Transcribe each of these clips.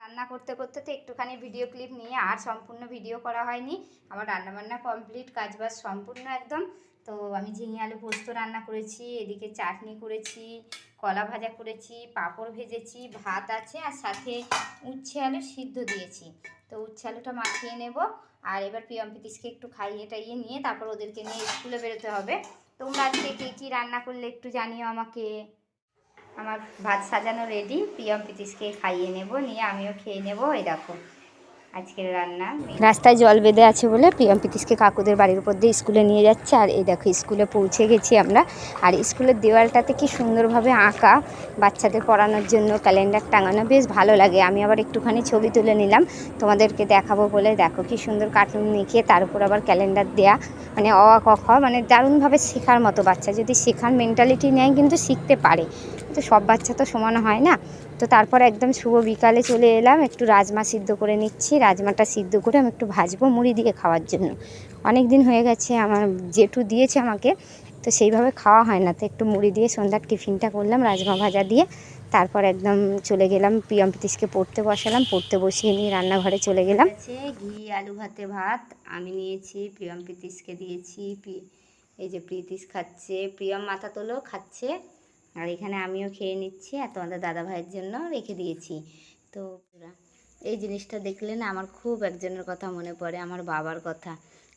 রান্না করতে করতে তো একটুখানি ভিডিও ক্লিপ নিয়ে আর সম্পূর্ণ ভিডিও করা হয়নি। আমার রান্নাবান্না কমপ্লিট কাজবাজ সম্পূর্ণ একদম। তো আমি ঝিঙে আলু পোস্ত রান্না করেছি, এদিকে চাটনি করেছি, কলা ভাজা করেছি, পাঁপড় ভেজেছি, ভাত আছে আর সাথে উচ্ছে আলু সিদ্ধ দিয়েছি। তো উচ্ছে আলুটা মাখিয়ে নেব আর এবার প্রিয়ম পিতিসকে একটু খাইয়ে টাইয়ে নিয়ে তারপর ওদেরকে নিয়ে স্কুলে বেরোতে হবে। তোমরা আজকে কে কী রান্না করলে একটু জানিও আমাকে। আমার ভাত সাজানো রেডি প্রিয়ম পিতিসকে খাইয়ে নেব, নিয়ে আমিও খেয়ে নেব, এই দেখো। আজকের রান্না। রাস্তায় জল বেঁধে আছে বলে প্রিয়ম পিতিসকে কাকুদের বাড়ির উপর দিয়ে স্কুলে নিয়ে যাচ্ছে, আর এই দেখো স্কুলে পৌঁছে গেছি আমরা। আর স্কুলের দেওয়ালটাতে কি সুন্দরভাবে আঁকা, বাচ্চাদের পড়ানোর জন্য ক্যালেন্ডার টাঙানো বেশ ভালো লাগে। আমি আবার একটুখানি ছবি তুলে নিলাম, তোমাদেরকে দেখাবো বলে। দেখো কি সুন্দর কার্টুন নিখিয়ে তার উপর আবার ক্যালেন্ডার দেয়া মানে অ, ক, খ মানে দারুণভাবে শেখার মতো বাচ্চা। যদি শেখার মেন্টালিটি নেয় কিন্তু শিখতে পারে। তো সব বাচ্চা তো সমান হয় না। তো তারপর একদম শুভ বিকালে চলে এলাম, একটু রাজমা সিদ্ধ করে নিচ্ছি। রাজমাটা সিদ্ধ করে আমি একটু ভাজবো মুড়ি দিয়ে খাওয়ার জন্য। অনেক দিন হয়ে গেছে, আমার জেঠু দিয়েছে আমাকে, তো সেইভাবে খাওয়া হয় না। তো একটু মুড়ি দিয়ে সন্ধ্যার টিফিনটা করলাম রাজমা ভাজা দিয়ে। তারপর একদম চলে গেলাম, প্রিয়ম প্রীতিশকে পড়তে বসালাম। পড়তে বসিয়ে নিয়ে রান্নাঘরে চলে গেলাম। ঘি, আলু ভাতে ভাত, আমি নিয়েছি প্রিয়ম প্রীতিশকে দিয়েছি এই যে প্রীতিশ খাচ্ছে, প্রিয়ম মাথা তোলো, খাচ্ছে। আর এখানে আমিও খেয়ে নিচ্ছি আর তোমাদের দাদা ভাইয়ের জন্য রেখে দিয়েছি। তো এই জিনিসটা দেখলে না আমার খুব একজনের কথা মনে পড়ে আমার বাবার কথা।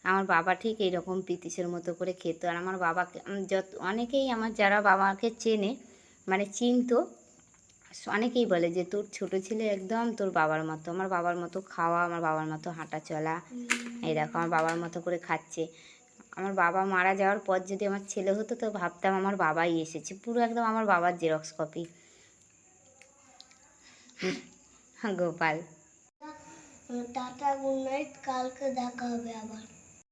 আমার বাবা ঠিক এইরকম প্রীতিশের মতো করে খেত আর আমার বাবাকে যত অনেকেই আমার যারা বাবাকে চেনে মানে চিনতো অনেকেই বলে যে তোর ছোট ছেলে একদম তোর বাবার মতো আমার বাবার মতো খাওয়া আমার বাবার মতো হাঁটা চলা এই দেখো আমার বাবার মতো করে খাচ্ছে। আমার বাবা মারা যাওয়ার পর যদি আমার ছেলে হতো, তো ভাবতাম আমার বাবাই এসেছে। পুরো একদম আমার বাবার xerox copy Gopal. Tata, good night, কালকে দেখা হবে আবার।